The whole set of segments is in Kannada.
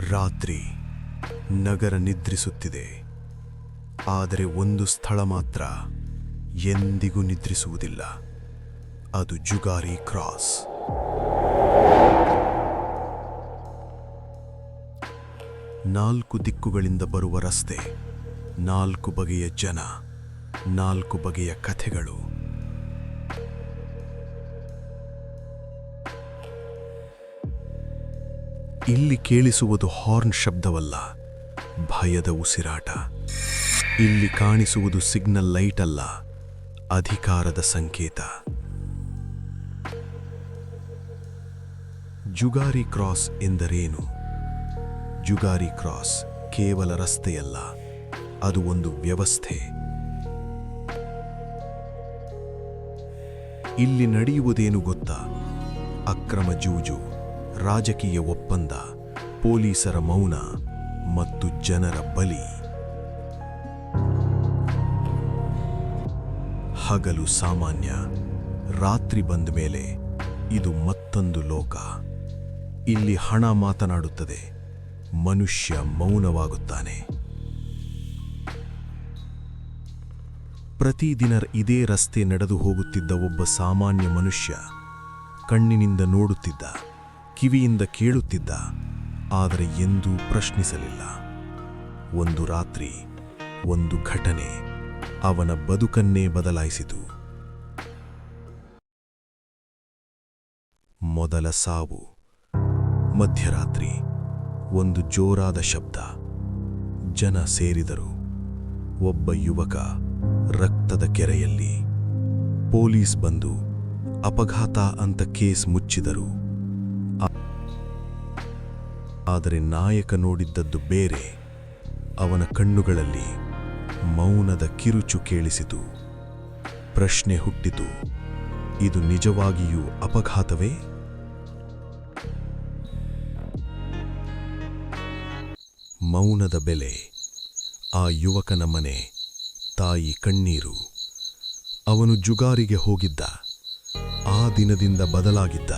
ರಾತ್ರಿ ನಗರ ನಿದ್ರಿಸುತ್ತಿದೆ. ಆದರೆ ಒಂದು ಸ್ಥಳ ಮಾತ್ರ ಎಂದಿಗೂ ನಿದ್ರಿಸುವುದಿಲ್ಲ. ಅದು ಜುಗಾರಿ ಕ್ರಾಸ್. ನಾಲ್ಕು ದಿಕ್ಕುಗಳಿಂದ ಬರುವ ರಸ್ತೆ, ನಾಲ್ಕು ಬಗೆಯ ಜನ, ನಾಲ್ಕು ಬಗೆಯ ಕಥೆಗಳು. ಇಲ್ಲಿ ಕೇಳಿಸುವುದು ಹಾರ್ನ್ ಶಬ್ದವಲ್ಲ, ಭಯದ ಉಸಿರಾಟ. ಇಲ್ಲಿ ಕಾಣಿಸುವುದು ಸಿಗ್ನಲ್ ಲೈಟ್ ಅಲ್ಲ ಅಧಿಕಾರದ ಸಂಕೇತ. ಜುಗಾರಿ ಕ್ರಾಸ್ ಎಂದರೇನು? ಜುಗಾರಿ ಕ್ರಾಸ್ ಕೇವಲ ರಸ್ತೆಯಲ್ಲ, ಅದು ಒಂದು ವ್ಯವಸ್ಥೆ. ಇಲ್ಲಿ ನಡೆಯುವುದೇನು ಗೊತ್ತಾ? ಅಕ್ರಮ ಜೂಜು. ರಾಜಕೀಯ ಒಪ್ಪಂದ, ಪೊಲೀಸರ ಮೌನ ಮತ್ತು ಜನರ ಬಲಿ. ಹಗಲು ಸಾಮಾನ್ಯ, ರಾತ್ರಿ ಬಂದ ಮೇಲೆ ಇದು ಮತ್ತೊಂದು ಲೋಕ. ಇಲ್ಲಿ ಹಣ ಮಾತನಾಡುತ್ತದೆ, ಮನುಷ್ಯ ಮೌನವಾಗುತ್ತಾನೆ. ಪ್ರತಿದಿನ ಇದೇ ರಸ್ತೆ ನಡೆದು ಹೋಗುತ್ತಿದ್ದ ಒಬ್ಬ ಸಾಮಾನ್ಯ ಮನುಷ್ಯ ಕಣ್ಣಿನಿಂದ ನೋಡುತ್ತಿದ್ದ. ಕಿವಿಯಿಂದ ಕೇಳುತ್ತಿದ್ದ, ಆದರೆ ಎಂದೂ ಪ್ರಶ್ನಿಸಲಿಲ್ಲ. ಒಂದು ರಾತ್ರಿ, ಒಂದು ಘಟನೆ ಅವನ ಬದುಕನ್ನೇ ಬದಲಾಯಿಸಿತು. ಮೊದಲ ಸಾವು, ಮಧ್ಯರಾತ್ರಿ, ಒಂದು ಜೋರಾದ ಶಬ್ದ. ಜನ ಸೇರಿದರು. ಒಬ್ಬ ಯುವಕ ರಕ್ತದ ಕೆರೆಯಲ್ಲಿ. ಪೊಲೀಸ್ ಬಂದು ಅಪಘಾತ ಅಂತ ಕೇಸ್ ಮುಚ್ಚಿದರು. ಆದರೆ ನಾಯಕ ನೋಡಿದ್ದದ್ದು ಬೇರೆ. ಅವನ ಕಣ್ಣುಗಳಲ್ಲಿ ಮೌನದ ಕಿರುಚು ಕೇಳಿಸಿತು. ಪ್ರಶ್ನೆ ಹುಟ್ಟಿತು. ಇದು ನಿಜವಾಗಿಯೂ ಅಪಘಾತವೇ? ಮೌನದ ಬೆಲೆ. ಆ ಯುವಕನ ಮನೆ, ತಾಯಿ ಕಣ್ಣೀರು. ಅವನು ಜುಗಾರಿಗೆ ಹೋಗಿದ್ದ. ಆ ದಿನದಿಂದ ಬದಲಾಗಿದ್ದ.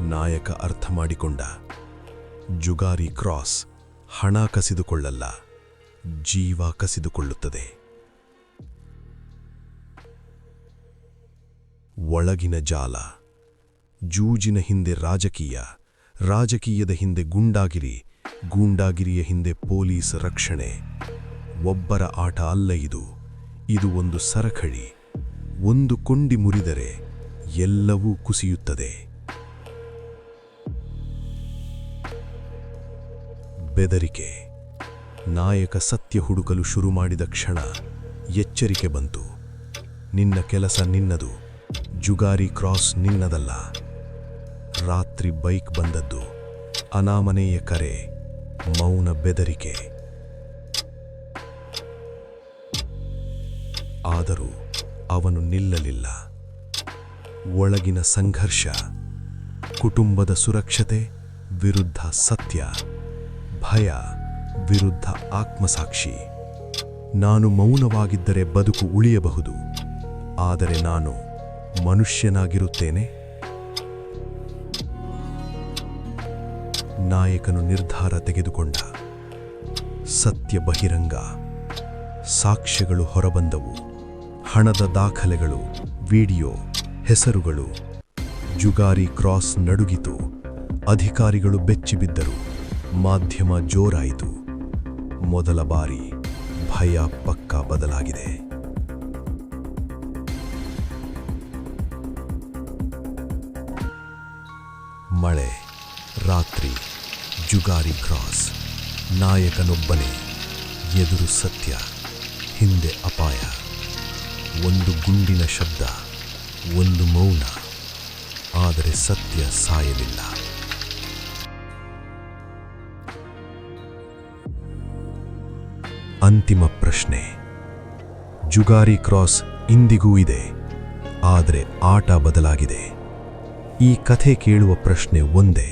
ನಾಯಕ ಅರ್ಥ ಮಾಡಿಕೊಂಡ. ಜುಗಾರಿ ಕ್ರಾಸ್ ಹಣ ಕಸಿದುಕೊಳ್ಳಲ್ಲ, ಜೀವ ಕಸಿದುಕೊಳ್ಳುತ್ತದೆ. ಒಳಗಿನ ಜಾಲ, ಜೂಜಿನ ಹಿಂದೆ ರಾಜಕೀಯ, ರಾಜಕೀಯದ ಹಿಂದೆ ಗುಂಡಾಗಿರಿ, ಗೂಂಡಾಗಿರಿಯ ಹಿಂದೆ ಪೊಲೀಸ್ ರಕ್ಷಣೆ. ಒಬ್ಬರ ಆಟ ಅಲ್ಲ ಇದು ಇದು ಒಂದು ಸರಕಳಿ ಒಂದು ಕೊಂಡಿ ಮುರಿದರೆ ಎಲ್ಲವೂ ಕುಸಿಯುತ್ತದೆ. ಬೆದರಿಕೆ. ನಾಯಕ ಸತ್ಯ ಹುಡುಕಲು ಶುರು ಮಾಡಿದ ಕ್ಷಣ ಎಚ್ಚರಿಕೆ ಬಂತು. ನಿನ್ನ ಕೆಲಸ ನಿನ್ನದು, ಜುಗಾರಿ ಕ್ರಾಸ್ ನಿನ್ನದಲ್ಲ. ರಾತ್ರಿ ಬೈಕ್ ಬಂದದ್ದು, ಅನಾಮನೆಯ ಕರೆ, ಮೌನ ಬೆದರಿಕೆ. ಆದರೂ ಅವನು ನಿಲ್ಲಲಿಲ್ಲ. ಒಳಗಿನ ಸಂಘರ್ಷ, ಕುಟುಂಬದ ಸುರಕ್ಷತೆ ವಿರುದ್ಧ ಸತ್ಯ. ಭಯ, ವಿರುದ್ಧ ಆತ್ಮಸಾಕ್ಷಿ. ನಾನು ಮೌನವಾಗಿದ್ದರೆ ಬದುಕು ಉಳಿಯಬಹುದು. ಆದರೆ ನಾನು ಮನುಷ್ಯನಾಗಿರುತ್ತೇನೆ. ನಾಯಕನು ನಿರ್ಧಾರ ತೆಗೆದುಕೊಂಡ. ಸತ್ಯ ಬಹಿರಂಗ. ಸಾಕ್ಷ್ಯಗಳು ಹೊರಬಂದವು. ಹಣದ ದಾಖಲೆಗಳು, ವಿಡಿಯೋ, ಹೆಸರುಗಳು. ಜುಗಾರಿ ಕ್ರಾಸ್ ನಡುಗಿತು. ಅಧಿಕಾರಿಗಳು ಬೆಚ್ಚಿಬಿದ್ದರು. ಮಾಧ್ಯಮ ಜೋರಾಯಿತು. ಮೊದಲ ಬಾರಿ ಭಯ ಪಕ್ಕ ಬದಲಾಗಿದೆ. ಮಳೆ, ರಾತ್ರಿ, ಜುಗಾರಿ ಕ್ರಾಸ್, ನಾಯಕನೊಬ್ಬನೇ ಎದುರು ಸತ್ಯ, ಹಿಂದೆ ಅಪಾಯ. ಒಂದು ಗುಂಡಿನ ಶಬ್ದ, ಒಂದು ಮೌನ, ಆದರೆ ಸತ್ಯ ಸಾಯಲಿಲ್ಲ. ಅಂತಿಮ ಪ್ರಶ್ನೆ. ಜುಗಾರಿ ಕ್ರಾಸ್ ಇಂದಿಗೂ ಇದೆ, ಆದರೆ ಆಟ ಬದಲಾಗಿದೆ. ಈ ಕಥೆ ಕೇಳುವ ಪ್ರಶ್ನೆ ಒಂದೇ,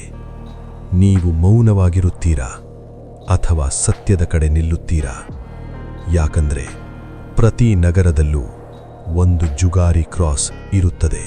ನೀವು ಮೌನವಾಗಿರುತ್ತೀರಾ ಅಥವಾ ಸತ್ಯದ ಕಡೆ ನಿಲ್ಲುತ್ತೀರಾ? ಯಾಕಂದರೆ ಪ್ರತಿ ನಗರದಲ್ಲೂ ಒಂದು ಜುಗಾರಿ ಕ್ರಾಸ್ ಇರುತ್ತದೆ.